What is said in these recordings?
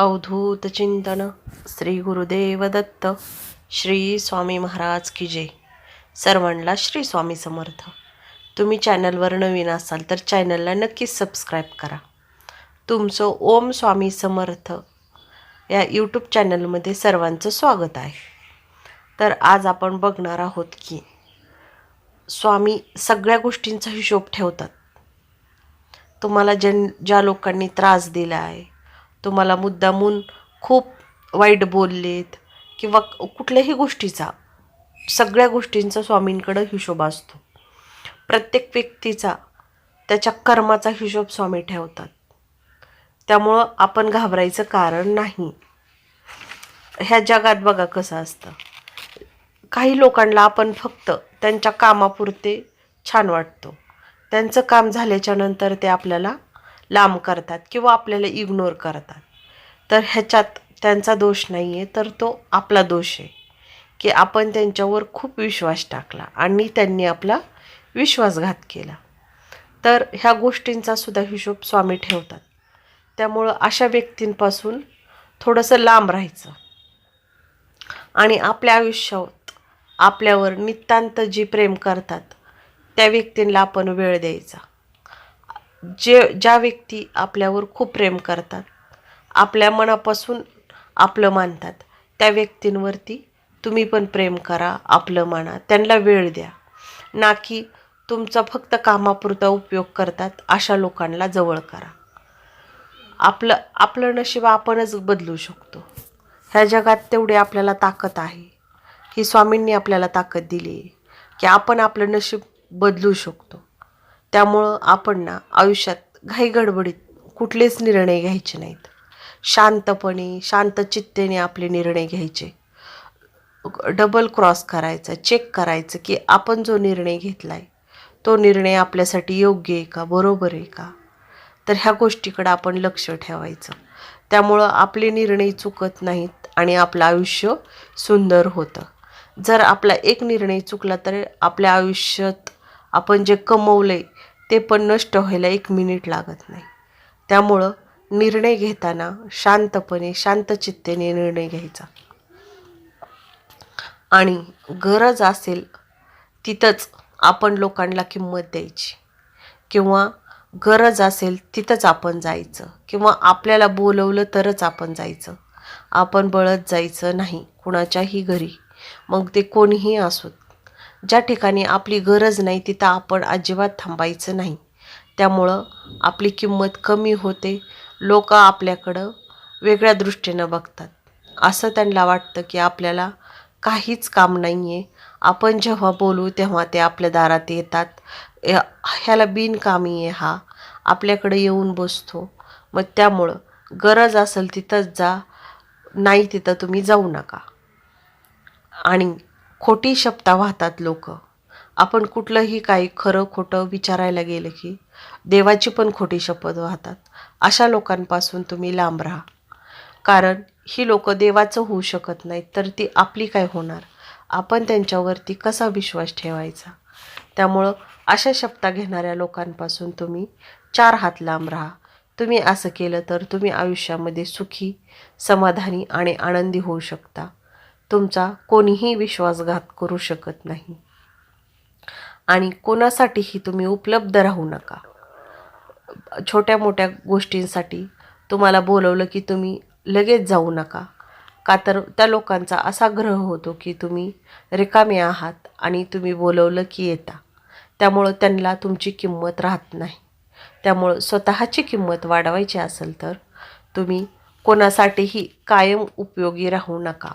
अवधूत चिंतन श्री गुरुदेव दत्त श्री स्वामी महाराज की जय. सर्वांना श्री स्वामी समर्थ. तुम्ही चॅनलवर नवीन असाल तर चॅनलला नक्कीच सबस्क्राईब करा. तुमचं ओम स्वामी समर्थ या यूट्यूब चॅनलमध्ये सर्वांचं स्वागत आहे. तर आज आपण बघणार आहोत की स्वामी सगळ्या गोष्टींचा हिशोब ठेवतात. तुम्हाला ज्यां ज्या लोकांनी त्रास दिला आहे तुम्हाला मुद्दामून खूप वाईट बोललेत किंवा कुठल्याही गोष्टीचा सगळ्या गोष्टींचा स्वामींकडं हिशोब असतो. प्रत्येक व्यक्तीचा त्याच्या कर्माचा हिशोब स्वामी ठेवतात. त्यामुळं आपण घाबरायचं कारण नाही. ह्या जगात बघा कसं असतं. काही लोकांना आपण फक्त त्यांच्या कामापुरते छान वाटतो. त्यांचं काम झाल्याच्यानंतर ते आपल्याला लांब करतात किंवा आपल्याला इग्नोर करतात. तर ह्याच्यात त्यांचा दोष नाही आहे तर तो आपला दोष आहे. की आपण त्यांच्यावर खूप विश्वास टाकला आणि त्यांनी आपला विश्वासघात केला. तर ह्या गोष्टींचा सुद्धा हिशोब स्वामी ठेवतात. त्यामुळं अशा व्यक्तींपासून थोडंसं लांब राहायचं. आणि आपल्या आयुष्यात आपल्यावर नितांत जी प्रेम करतात त्या व्यक्तींना आपण वेळ द्यायचा. जे ज्या व्यक्ती आपल्यावर खूप प्रेम करतात आपल्या मनापासून आपलं मानतात त्या व्यक्तींवरती तुम्ही पण प्रेम करा आपलं माना त्यांना वेळ द्या. ना की तुमचा फक्त कामापुरता उपयोग करतात अशा लोकांना जवळ करा. आपलं आपलं नशीब आपणच बदलू शकतो. ह्या जगात तेवढी आपल्याला ताकद आहे. ही स्वामींनी आपल्याला ताकद दिली आहे की आपण आपलं नशीब बदलू शकतो. त्यामुळं आपण ना आयुष्यात घाई गडबडीत कुठलेच निर्णय घ्यायचे नाहीत. शांतपणे शांत चित्तेने आपले निर्णय घ्यायचे. डबल क्रॉस करायचं चेक करायचं की आपण जो निर्णय घेतला आहे तो निर्णय आपल्यासाठी योग्य आहे का बरोबर आहे का? तर ह्या गोष्टीकडं आपण लक्ष ठेवायचं. त्यामुळं आपले निर्णय चुकत नाहीत आणि आपलं आयुष्य सुंदर होतं. जर आपला एक निर्णय चुकला तर आपल्या आयुष्यात आपण जे कमवलं आहे ते पण नष्ट व्हायला एक मिनिट लागत नाही. त्यामुळं निर्णय घेताना शांतपणे शांतचित्तेने निर्णय घ्यायचा. आणि गरज असेल तिथंच आपण लोकांना किंमत द्यायची. किंवा गरज असेल तिथंच आपण जायचं. किंवा आपल्याला बोलवलं तरच आपण जायचं. आपण बळत जायचं नाही कुणाच्याही घरी. मग ते कोणीही असोत ज्या ठिकाणी आपली गरज नाही तिथं आपण अजिबात थांबायचं नाही. त्यामुळं आपली किंमत कमी होते. लोक आपल्याकडं वेगळ्या दृष्टीनं बघतात. असं त्यांना वाटतं की आपल्याला काहीच काम नाही आहे आपण जेव्हा बोलू तेव्हा ते आपल्या दारात येतात. या- ह्याला बिनकामी आहे हा. आपल्याकडे येऊन बसतो. मग त्यामुळं गरज असेल तिथंच जा. नाही तिथं तुम्ही जाऊ नका. आणि खोटी शब्दा वाहतात लोक. आपण कुठलंही काही खरं खोटं विचारायला गेलं की देवाची पण खोटी शपथ वाहतात. अशा लोकांपासून तुम्ही लांब राहा. कारण ही लोक देवाचं होऊ शकत नाहीत तर ती आपली काय होणार? आपण त्यांच्यावरती कसा विश्वास ठेवायचा? त्यामुळं अशा शब्दा घेणाऱ्या लोकांपासून तुम्ही चार हात लांब राहा. तुम्ही असं केलं तर तुम्ही आयुष्यामध्ये सुखी समाधानी आणि आनंदी होऊ शकता. तुमचा कोणीही विश्वासघात करू शकत नाही. आणि कोणासाठीही तुम्ही उपलब्ध राहू नका. छोट्या मोठ्या गोष्टींसाठी तुम्हाला बोलवलं की तुम्ही लगेच जाऊ नका. का तर त्या लोकांचा असा ग्रह होतो की तुम्ही रिकामे आहात आणि तुम्ही बोलवलं की येता. त्यामुळं त्यांना तुमची किंमत राहत नाही. त्यामुळं स्वतःची किंमत वाढवायची असेल तर तुम्ही कोणासाठीही कायम उपयोगी राहू नका.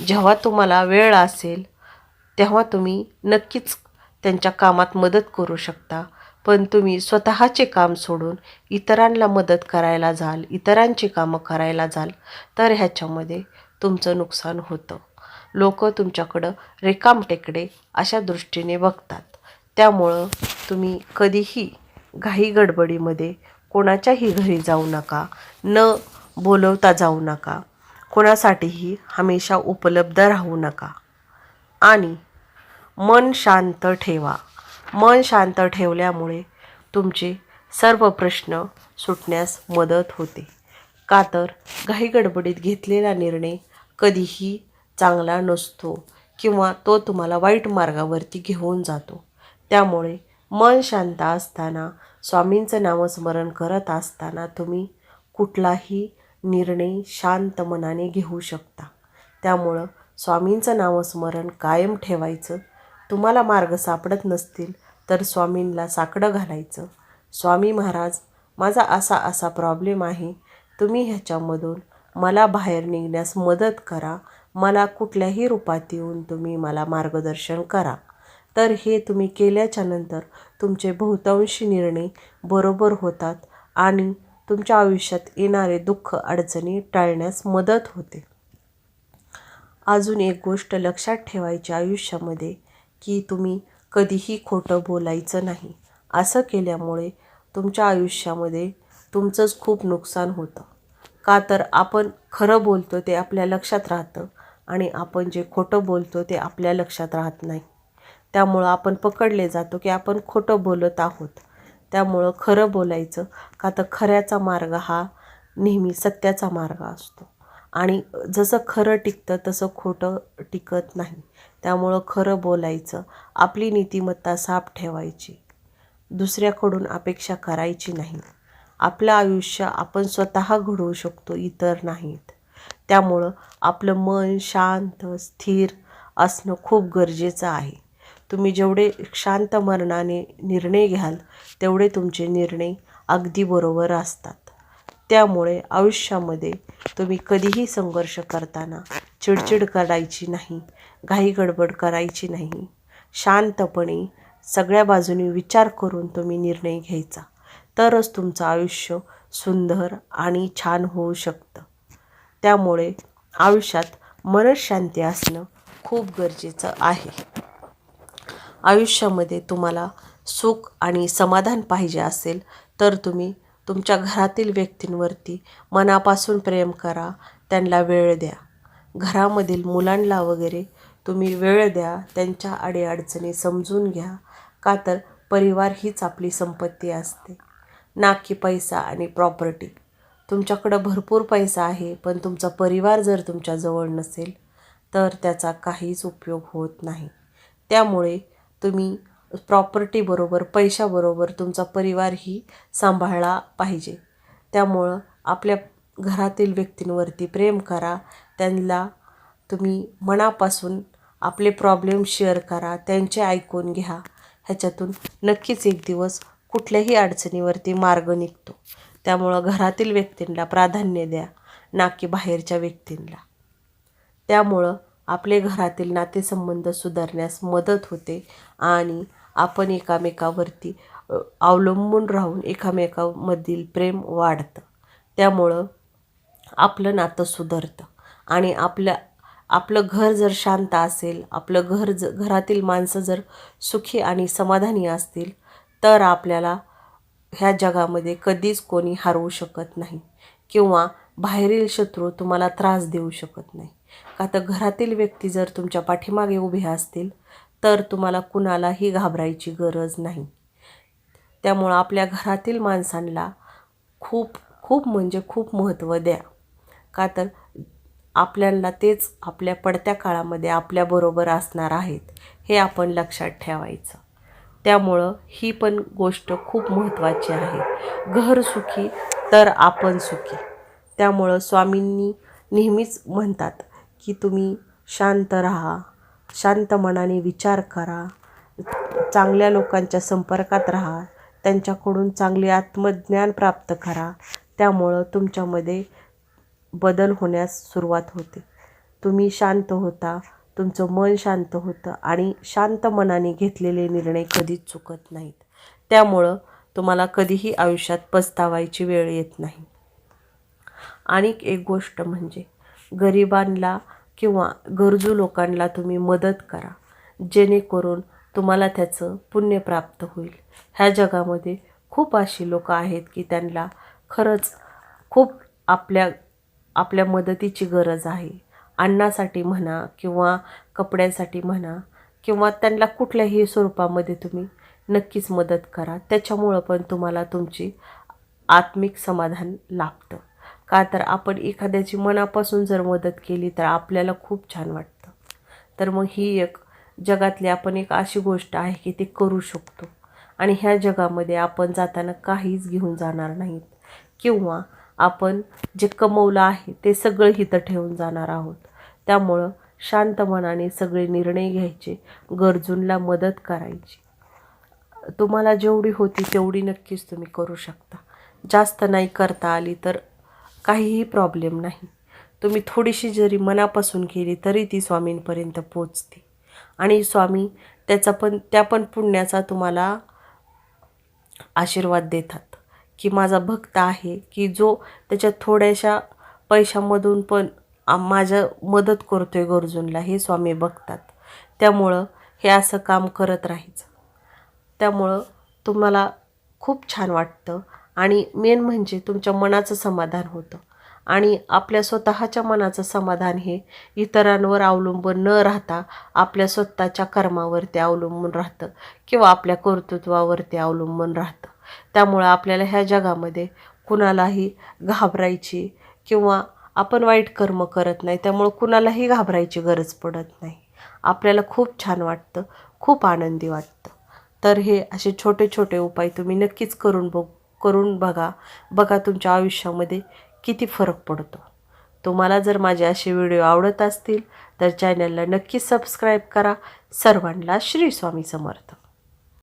जेव्हा तुम्हाला वेळ असेल तेव्हा तुम्ही नक्कीच त्यांच्या कामात मदत करू शकता. पण तुम्ही स्वतःचे काम सोडून इतरांना मदत करायला जाल इतरांची कामं करायला जाल तर ह्याच्यामध्ये तुमचं नुकसान होतं. लोक तुमच्याकडं रेकामटेकडे अशा दृष्टीने बघतात. त्यामुळं तुम्ही कधीही घाई गडबडीमध्ये कोणाच्याही घरी जाऊ नका न बोलवता जाऊ नका. कोणासाठीही हमेशा उपलब्ध राहू नका. आणि मन शांत ठेवा. मन शांत ठेवल्यामुळे तुमचे सर्व प्रश्न सुटण्यास मदत होते. का तर घाईगडबडीत घेतलेला निर्णय कधीही चांगला नसतो किंवा तो तुम्हाला वाईट मार्गावरती घेऊन जातो. त्यामुळे मन शांत असताना स्वामींचं नामस्मरण करत असताना तुम्ही कुठलाही निर्णय शांत मनाने घेऊ शकता. त्यामुळं स्वामींचं नामस्मरण कायम ठेवायचं. तुम्हाला मार्ग सापडत नसतील तर स्वामींना साकडं घालायचं. स्वामी महाराज माझा असा असा प्रॉब्लेम आहे. तुम्ही ह्याच्यामधून मला बाहेर निघण्यास मदत करा. मला कुठल्याही रूपात येऊन तुम्ही मला मार्गदर्शन करा. तर हे तुम्ही केल्याच्यानंतर तुमचे बहुतांशी निर्णय बरोबर होतात आणि तुमच्या आयुष्यात येणारे दुःख अडचणी टाळण्यास मदत होते. अजून एक गोष्ट लक्षात ठेवायची आयुष्यामध्ये की तुम्ही कधीही खोटं बोलायचं नाही. असं केल्यामुळे तुमच्या आयुष्यामध्ये तुमचंच खूप नुकसान होतं. का तर आपण खरं बोलतो ते आपल्या लक्षात राहतं आणि आपण जे खोटं बोलतो ते आपल्या लक्षात राहत नाही. त्यामुळं आपण पकडले जातो की आपण खोटं बोलत आहोत. त्यामुळं खरं बोलायचं का तर खऱ्याचा मार्ग हा नेहमी सत्याचा मार्ग असतो. आणि जसं खरं टिकतं तसं खोटं टिकत नाही. त्यामुळं खरं बोलायचं आपली नीतिमत्ता साफ ठेवायची. दुसऱ्याकडून अपेक्षा करायची नाही. आपलं आयुष्य आपण स्वतः घडवू शकतो इतर नाहीत. त्यामुळं आपलं मन शांत स्थिर असणं खूप गरजेचं आहे. तुम्ही जेवढे शांत मरणाने निर्णय घ्याल तेवढे तुमचे निर्णय अगदी बरोबर असतात. त्यामुळे आयुष्यामध्ये तुम्ही कधीही संघर्ष करताना चिडचिड करायची नाही घाई गडबड करायची नाही. शांतपणे सगळ्या बाजूनी विचार करून तुम्ही निर्णय घ्यायचा. तरच तुमचं आयुष्य सुंदर आणि छान होऊ शकतं. त्यामुळे आयुष्यात मनशांती असणं खूप गरजेचं आहे. आयुष्यामध्ये तुम्हाला सुख आणि समाधान पाहिजे असेल तर तुम्ही तुमच्या घरातील व्यक्तींवरती मनापासून प्रेम करा त्यांना वेळ द्या. घरामधील मुलांना वगैरे तुम्ही वेळ द्या त्यांच्या अडीअडचणी समजून घ्या का तर परिवार हीच आपली संपत्ती असते. ना की पैसा आणि प्रॉपर्टी. तुमच्याकडं भरपूर पैसा आहे पण तुमचा परिवार जर तुमच्याजवळ नसेल तर त्याचा काहीच उपयोग होत नाही. त्यामुळे तुम्ही प्रॉपर्टीबरोबर पैशाबरोबर तुमचा परिवारही सांभाळला पाहिजे. त्यामुळं आपल्या घरातील व्यक्तींवरती प्रेम करा. त्यांना तुम्ही मनापासून आपले प्रॉब्लेम शेअर करा. त्यांचे ऐकून घ्या. ह्याच्यातून नक्कीच एक दिवस कुठल्याही अडचणीवरती मार्ग निघतो. त्यामुळं घरातील व्यक्तींना प्राधान्य द्या ना की बाहेरच्या व्यक्तींना. त्यामुळं आपले घरातील नातेसंबंध सुधारण्यास मदत होते आणि आपण एकामेकावरती अवलंबून राहून एकामेकामधील प्रेम वाढतं. त्यामुळं आपलं नातं सुधारतं आणि आपल्या आपलं घर जर शांत असेल आपलं घर ज घरातील माणसं जर सुखी आणि समाधानी असतील तर आपल्याला ह्या जगामध्ये कधीच कोणी हरवू शकत नाही किंवा बाहेरील शत्रू तुम्हाला त्रास देऊ शकत नाही. का तर घरातील व्यक्ती जर तुमच्या पाठीमागे उभे असतील तर तुम्हाला कुणालाही घाबरायची गरज नाही. त्यामुळं आपल्या घरातील माणसांना खूप खूप म्हणजे खूप महत्त्व द्या. का तर आपल्याला तेच आपल्या पडत्या काळामध्ये आपल्याबरोबर असणार आहेत हे आपण लक्षात ठेवायचं. त्यामुळं ही पण गोष्ट खूप महत्त्वाची आहे. घर सुखी तर आपण सुखी. त्यामुळं स्वामींनी नेहमीच म्हणतात की तुम्ही शांत राहा शांत मनाने विचार करा चांगल्या लोकांच्या संपर्कात राहा त्यांच्याकडून चांगले आत्मज्ञान प्राप्त करा. त्यामुळं तुमच्यामध्ये बदल होण्यास सुरुवात होते. तुम्ही शांत होता तुमचं मन शांत होतं आणि शांत मनाने घेतलेले निर्णय कधीच चुकत नाहीत. त्यामुळं तुम्हाला कधीही आयुष्यात पस्तावायची वेळ येत नाही. आणि एक गोष्ट म्हणजे गरिबांना किंवा गरजू लोकांना तुम्ही मदत करा. जेणेकरून तुम्हाला त्याचं पुण्य प्राप्त होईल. ह्या जगामध्ये खूप अशी लोकं आहेत की त्यांना खरंच खूप आपल्या आपल्या मदतीची गरज आहे. अन्नासाठी म्हणा किंवा कपड्यांसाठी म्हणा किंवा त्यांना कुठल्याही स्वरूपामध्ये तुम्ही नक्कीच मदत करा. त्याच्यामुळं पण तुम्हाला तुमची आत्मिक समाधान लाभतं. का तर आपण एखाद्याची मनापासून जर मदत केली तर आपल्याला खूप छान वाटतं. तर मग ही एक जगातली आपण एक अशी गोष्ट आहे की ते करू शकतो. आणि ह्या जगामध्ये आपण जाताना काहीच घेऊन जाणार नाहीत. किंवा आपण जे कमवलं आहे ते सगळं इथं ठेवून जाणार आहोत. त्यामुळं शांत मनाने सगळे निर्णय घ्यायचे गरजूंना मदत करायची. तुम्हाला जेवढी होती तेवढी नक्कीच तुम्ही करू शकता. जास्त नाही करता आली तर काहीही प्रॉब्लेम नाही. तुम्ही थोडीशी जरी मनापासून केली तरी ती स्वामींपर्यंत पोचते. आणि स्वामी त्याचा पण त्या पण पुण्याचा तुम्हाला आशीर्वाद देतात. की माझा भक्त आहे की जो त्याच्या थोड्याशा पैशामधून पण माझ्या मदत करतोय गरजूंना हे स्वामी बघतात. त्यामुळं हे असं काम करत राहायचं. त्यामुळं तुम्हाला खूप छान वाटतं. आणि मेन म्हणजे तुमच्या मनाचं समाधान होतं. आणि आपल्या स्वतःच्या मनाचं समाधान हे इतरांवर अवलंबून न राहता आपल्या स्वतःच्या कर्मावरती अवलंबून राहतं किंवा आपल्या कर्तृत्वावरती अवलंबून राहतं. त्यामुळं आपल्याला ह्या जगामध्ये कुणालाही घाबरायची किंवा आपण वाईट कर्म करत नाही त्यामुळं कुणालाही घाबरायची गरज पडत नाही. आपल्याला खूप छान वाटतं खूप आनंदी वाटतं. तर हे असे छोटे छोटे उपाय तुम्ही नक्कीच करून बघू. करून बघा. बघा तुमच्या आयुष्यामध्ये किती फरक पडतो. तुम्हाला जर माझे असे व्हिडिओ आवडत असतील तर चॅनलला नक्की सबस्क्राईब करा. सर्वांना श्री स्वामी समर्थ.